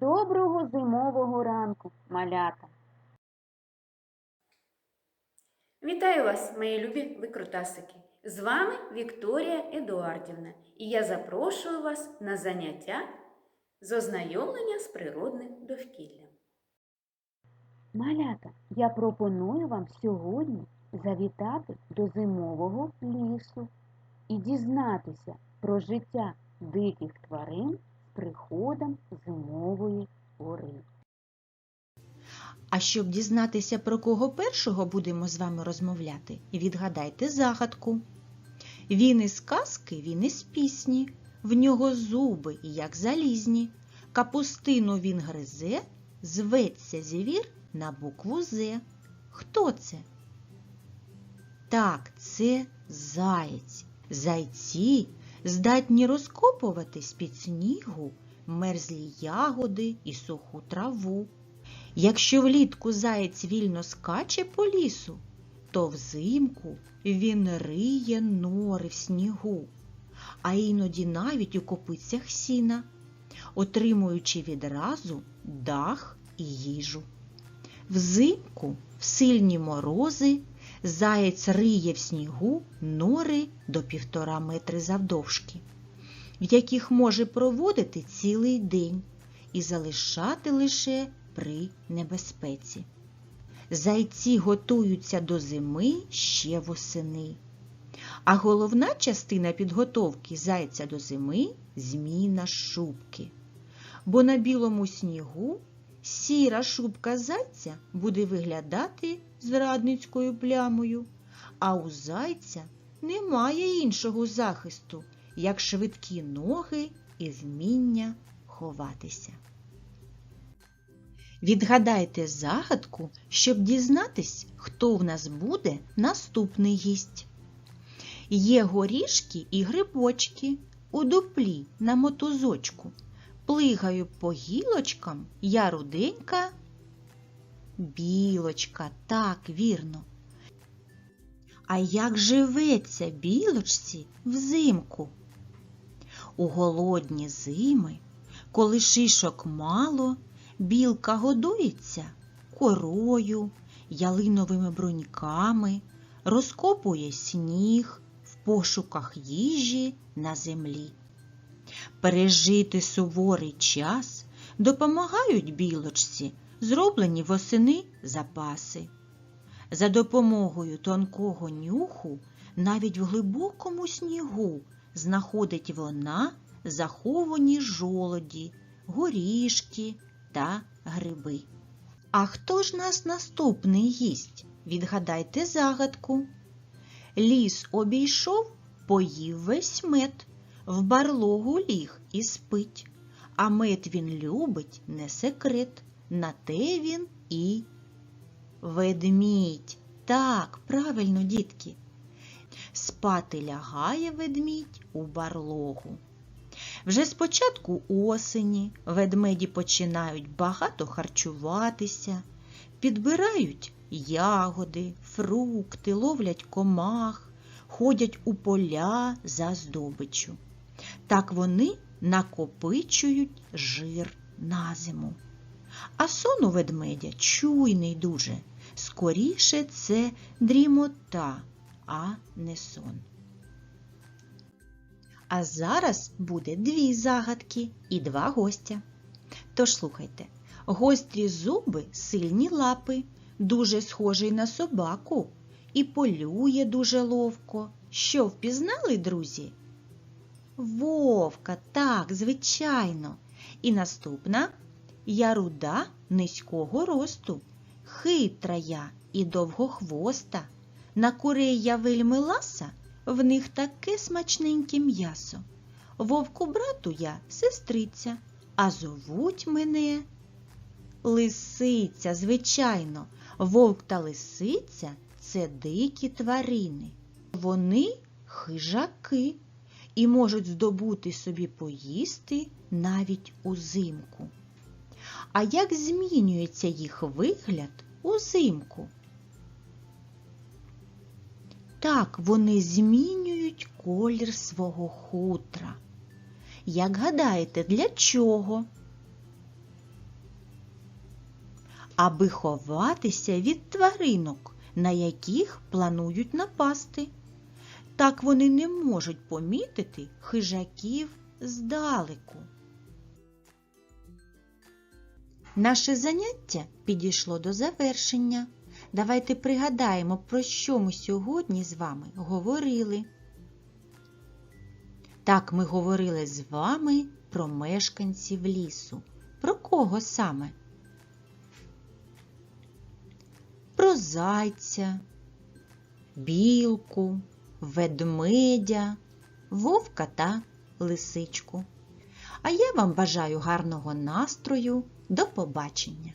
Доброго зимового ранку, малята! Вітаю вас, мої любі викрутасики! З вами Вікторія Едуардівна, і я запрошую вас на заняття з ознайомлення з природним довкіллям. Малята, я пропоную вам сьогодні завітати до зимового лісу і дізнатися про життя диких тварин приходом зимової пори. А щоб дізнатися, про кого першого будемо з вами розмовляти, відгадайте загадку. Він із казки, він із пісні, в нього зуби, як залізні. Капустину він гризе, зветься звір на букву З. Хто це? Так, це заєць. Зайці здатні розкопувати з-під снігу мерзлі ягоди і суху траву. Якщо влітку заєць вільно скаче по лісу, то взимку він риє нори в снігу, а іноді навіть у копицях сіна, отримуючи відразу дах і їжу. Взимку в сильні морози заєць риє в снігу нори до півтора метри завдовжки, в яких може проводити цілий день і залишати лише при небезпеці. Зайці готуються до зими ще восени. А головна частина підготовки зайця до зими зміна шубки. Бо на білому снігу сіра шубка зайця буде виглядати зрадницькою плямою, а у зайця немає іншого захисту, як швидкі ноги і вміння ховатися. Відгадайте загадку, щоб дізнатись, хто в нас буде наступний гість. Є горішки і грибочки у дуплі на мотузочку. Плигаю по гілочкам я руденька. Білочка, так, вірно. А як живеться білочці взимку? У голодні зими, коли шишок мало, білка годується корою, ялиновими бруньками, розкопує сніг в пошуках їжі на землі. Пережити суворий час допомагають білочці зроблені восени запаси. За допомогою тонкого нюху навіть в глибокому снігу знаходить вона заховані жолоді, горішки та гриби. А хто ж нас наступний гість? Відгадайте загадку. Ліс обійшов, поїв весь мед, в барлогу ліг і спить. А мед він любить, не секрет, на те він і ведмідь. Так, правильно, дітки. Спати лягає ведмідь у барлогу. Вже з початку осені ведмеді починають багато харчуватися, підбирають ягоди, фрукти, ловлять комах, ходять у поля за здобиччю. Так вони накопичують жир на зиму. А сон у ведмедя чуйний дуже. Скоріше це дрімота, а не сон. А зараз буде дві загадки і два гостя. Тож слухайте, гострі зуби, сильні лапи, дуже схожий на собаку і полює дуже ловко. Що впізнали, друзі? Вовка, так, звичайно. І наступна я руда низького росту, хитра я і довгохвоста. На курей я вельми ласа, в них таке смачненьке м'ясо. Вовку брату я сестриця, а зовуть мене Лисиця, звичайно, вовк та лисиця це дикі тварини. Вони хижаки і можуть здобути собі поїсти навіть узимку. А як змінюється їх вигляд узимку? Так, вони змінюють колір свого хутра. Як гадаєте, для чого? аби ховатися від тваринок, на яких планують напасти. Так вони не можуть помітити хижаків здалеку. Наше заняття підійшло до завершення. Давайте пригадаємо, про що ми сьогодні з вами говорили. Так, ми говорили з вами про мешканців лісу. Про кого саме? Про зайця, білку, ведмедя, вовка та лисичку. А я вам бажаю гарного настрою. До побачення!